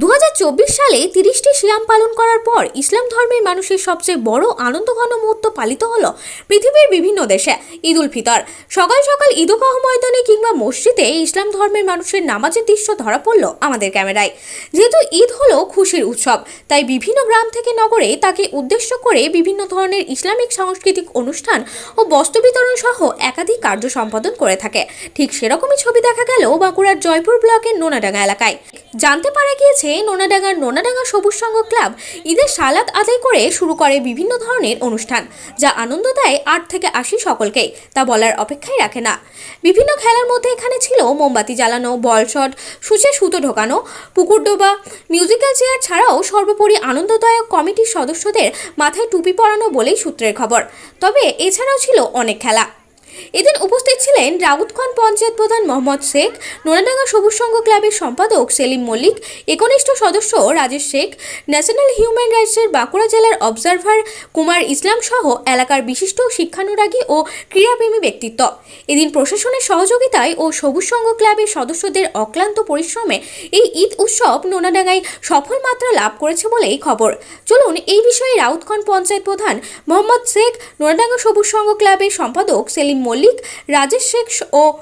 দু হাজার চব্বিশ সালে তিরিশটি সিয়াম পালন করার পর ইসলাম ধর্মের মানুষের সবচেয়ে বড় আনন্দঘন মুহূর্ত পালিত হলো পৃথিবীর বিভিন্ন দেশে ঈদ উল ফিতর। সকাল সকাল ঈদগাহ ময়দানে কিংবা মসজিদে ইসলাম ধর্মের মানুষের নামাজের দৃশ্য ধরা পড়ল আমাদের ক্যামেরায়। যেহেতু ঈদ হলো খুশির উৎসব, তাই বিভিন্ন গ্রাম থেকে নগরে তাকে উদ্দেশ্য করে বিভিন্ন ধরনের ইসলামিক সাংস্কৃতিক অনুষ্ঠান ও বস্ত্র বিতরণ সহ একাধিক কার্য সম্পাদন করে থাকে। ঠিক সেরকমই ছবি দেখা গেল বাঁকুড়ার জয়পুর ব্লকের নোনাডাঙ্গা এলাকায়। জানতে পারা গিয়েছে, নোনাডাঙ্গার নোনাডাঙ্গা সবুজ সংঘ ক্লাব ঈদের সালাদ আদায় করে শুরু করে বিভিন্ন ধরনের অনুষ্ঠান, যা আনন্দ দেয় আট থেকে আশি সকলকেই, তা বলার অপেক্ষাই রাখে না। বিভিন্ন খেলার মধ্যে এখানে ছিল মোমবাতি জ্বালানো, বল শট, সূচে সুতো ঢোকানো, পুকুর ডোবা, মিউজিক্যাল চেয়ার ছাড়াও সর্বোপরি আনন্দদায়ক কমিটির সদস্যদের মাথায় টুপি পরানো বলেই সূত্রের খবর। তবে এছাড়াও ছিল অনেক খেলা। এদিন উপস্থিত ছিলেন রাউতখান পঞ্চায়েত প্রধান মোহাম্মদ শেখ নোনাডাঙ্গা সবুজ সংঘ ক্লাবের সম্পাদক সেলিম মল্লিক, একনিষ্ঠ সদস্য রাজেশ শেখ, ন্যাশনাল হিউম্যান রাইটসের বাঁকুড়া জেলার অবজারভার কুমার ইসলাম সহ এলাকার বিশিষ্ট শিক্ষানুরাগী ও ক্রীড়াপ্রেমী ব্যক্তিত্ব। এদিন প্রশাসনের সহযোগিতায় ও সবুজ সংঘ ক্লাবের সদস্যদের অক্লান্ত পরিশ্রমে এই ঈদ উৎসব নোনাডাঙ্গায় সফল মাত্রা লাভ করেছে বলেই খবর। চলুন এই বিষয়ে রাউতখান পঞ্চায়েত প্রধান মোহাম্মদ শেখ নোনাডাঙ্গা সবুজ সংঘ ক্লাবের সম্পাদক সেলিম মল্লিক রাজেশ শেখ ও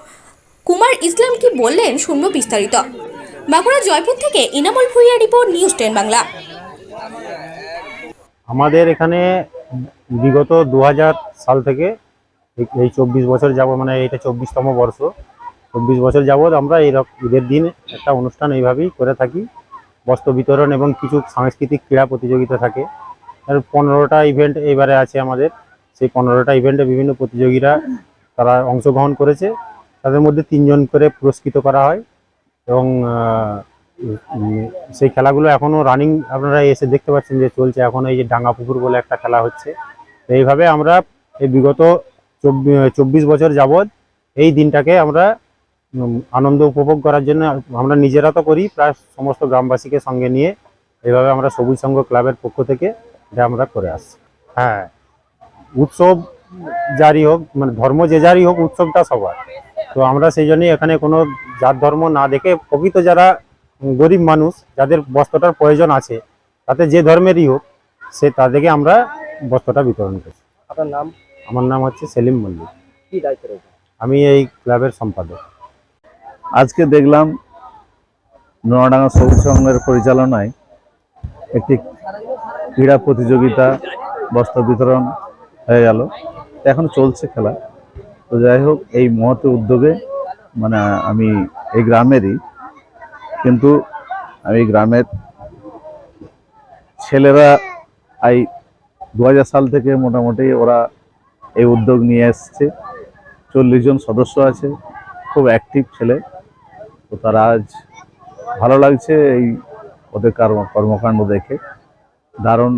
কুমার ইসলাম কি বললেন শুনব বিস্তারিত। বাঁকুড়া জয়পুর থেকে Inamul Bhuiya report, news ten Bangla. আমাদের এখানে বিগত দু হাজার সাল থেকে এই- চব্বিশ বছর যাব মানে এটা চব্বিশতম বর্ষ, চব্বিশ বছর যাবৎ আমরা এই ঈদের দিন একটা অনুষ্ঠান এইভাবেই করে থাকি। বস্ত্র বিতরণ এবং কিছু সাংস্কৃতিক ক্রীড়া প্রতিযোগিতা থাকে। পনেরোটা ইভেন্ট এবারে আছে আমাদের। সেই পনেরোটা ইভেন্টে বিভিন্ন প্রতিযোগীরা তারা অংশগ্রহণ করেছে। তাদের মধ্যে তিনজন করে পুরস্কৃত করা হয় এবং সেই খেলাগুলো এখনও রানিং আপনারা এসে দেখতে পাচ্ছেন যে চলছে। এখন এই যে ডাঙ্গা পুকুর বলে একটা খেলা হচ্ছে। তো এইভাবে আমরা এই বিগত চব্বিশ বছর যাবৎ এই দিনটাকে আমরা আনন্দ উপভোগ করার জন্য আমরা নিজেরা তো করি, প্রায় সমস্ত গ্রামবাসীকে সঙ্গে নিয়ে এইভাবে আমরা সবুজ সংঘ ক্লাবের পক্ষ থেকে এটা আমরা করে আসছি। হ্যাঁ উৎসব যারই হোক মানে ধর্ম যে যারই হোক উৎসবটা সবার। তো আমরা সেই জন্যই এখানে কোনো জাত ধর্ম না দেখে প্রকৃত যারা গরিব মানুষ যাদের বস্ত্রটার প্রয়োজন আছে তাতে যে ধর্মেরই হোক সে তাদেরকে আমরা বস্ত্রটা বিতরণ করছি। আপনার নাম? আমার নাম হচ্ছে সেলিম মল্লিক। কি দায়িত্ব রয়েছে? আমি এই ক্লাবের সম্পাদক। আজকে দেখলাম নোয়াডাঙ্গা সবুজ সংঘের পরিচালনায় একটি ক্রীড়া প্রতিযোগিতা বস্ত্র বিতরণ হয়ে গেল। এখন চলছে খেলা। তো যাই হোক, এই মহৎ উদ্যোগে মানে আমি এই গ্রামেরই, কিন্তু আমি গ্রামের ছেলেরা এই দু হাজার সাল থেকে মোটামুটি ওরা এই উদ্যোগ নিয়ে এসছে। চল্লিশ জন সদস্য আছে, খুব অ্যাক্টিভ ছেলে। তো তারা আজ ভালো লাগছে এই ওদের কর্ম কর্মকাণ্ড দেখে। দারুণ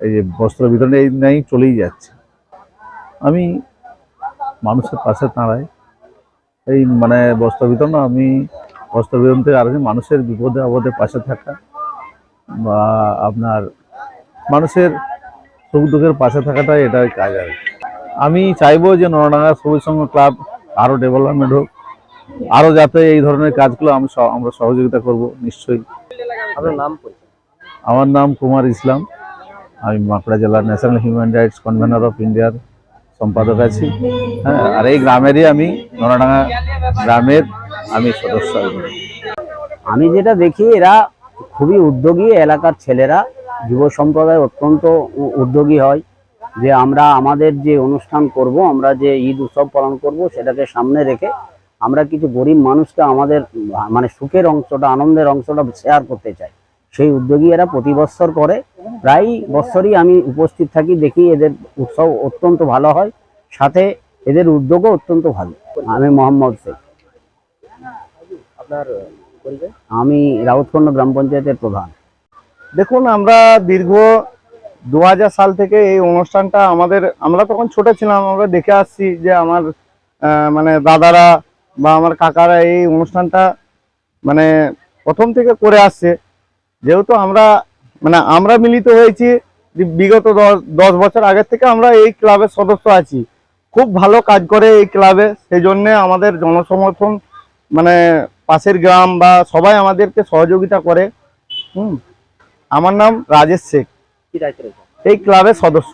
এই যে বস্ত্র বিতরণ, এই নেই চলেই যাচ্ছে। আমি মানুষের পাশে দাঁড়াই। এই মানে বস্ত্র বিতরণ আমি বস্ত্র বিতরণ থেকে আরও মানুষের বিপদে আপদে পাশে থাকা বা আপনার মানুষের সুখ দুঃখের পাশে থাকাটাই এটাই কাজ আর কি। আমি চাইব যে নরডাঙ্গা সবুজ সংঘ ক্লাব আরও ডেভেলপমেন্ট হোক আরও যাতে এই ধরনের কাজগুলো আমি আমরা সহযোগিতা করব নিশ্চয়ই। আপনার নাম আমার নাম কুমার ইসলাম। আমি বাঁকুড়া জেলার national human rights convener of ইন্ডিয়ার সম্পাদক আছি। হ্যাঁ আর এই গ্রামেরই আমি, নরাডাঙ্গা গ্রামের আমি সদস্য আমি যেটা দেখি, এরা খুবই উদ্যোগী, এলাকার ছেলেরা। যুব সম্প্রদায় অত্যন্ত উদ্যোগী হয়। যে আমরা আমাদের যে অনুষ্ঠান করব, আমরা যে ঈদ উৎসব পালন করব, সেটাকে সামনে রেখে আমরা কিছু গরিব মানুষকে আমাদের মানে সুখের অংশটা, আনন্দের অংশটা শেয়ার করতে চাই। সেই উদ্যোগী এরা প্রতি বৎসর করে। প্রায় বৎসরই আমি উপস্থিত থাকি দেখি এদের উৎসব অত্যন্ত ভালো হয় সাথে এদের উদ্যোগও অত্যন্ত ভালো। আমি মোহাম্মদ শেখ। আপনার আমি রাউতখন্ড গ্রাম পঞ্চায়েতের প্রধান। দেখুন আমরা দীর্ঘ দু হাজার সাল থেকে এই অনুষ্ঠানটা আমাদের আমরা তখন ছোট ছিলাম আমরা দেখে আসছি যে আমার মানে দাদারা বা আমার কাকারা এই অনুষ্ঠানটা মানে প্রথম থেকে করে আসছে। যেহেতু আমরা মানে আমরা মিলিত হয়েছি বিগত দশ বছর আগের থেকে আমরা এই ক্লাবের সদস্য আছি। খুব ভালো কাজ করে এই ক্লাবে সেই জন্যে আমাদের জনসমর্থন মানে পাশের গ্রাম বা সবাই আমাদেরকে সহযোগিতা করে। হুম। আমার নাম রাজেশ শেখ। এই ক্লাবের সদস্য।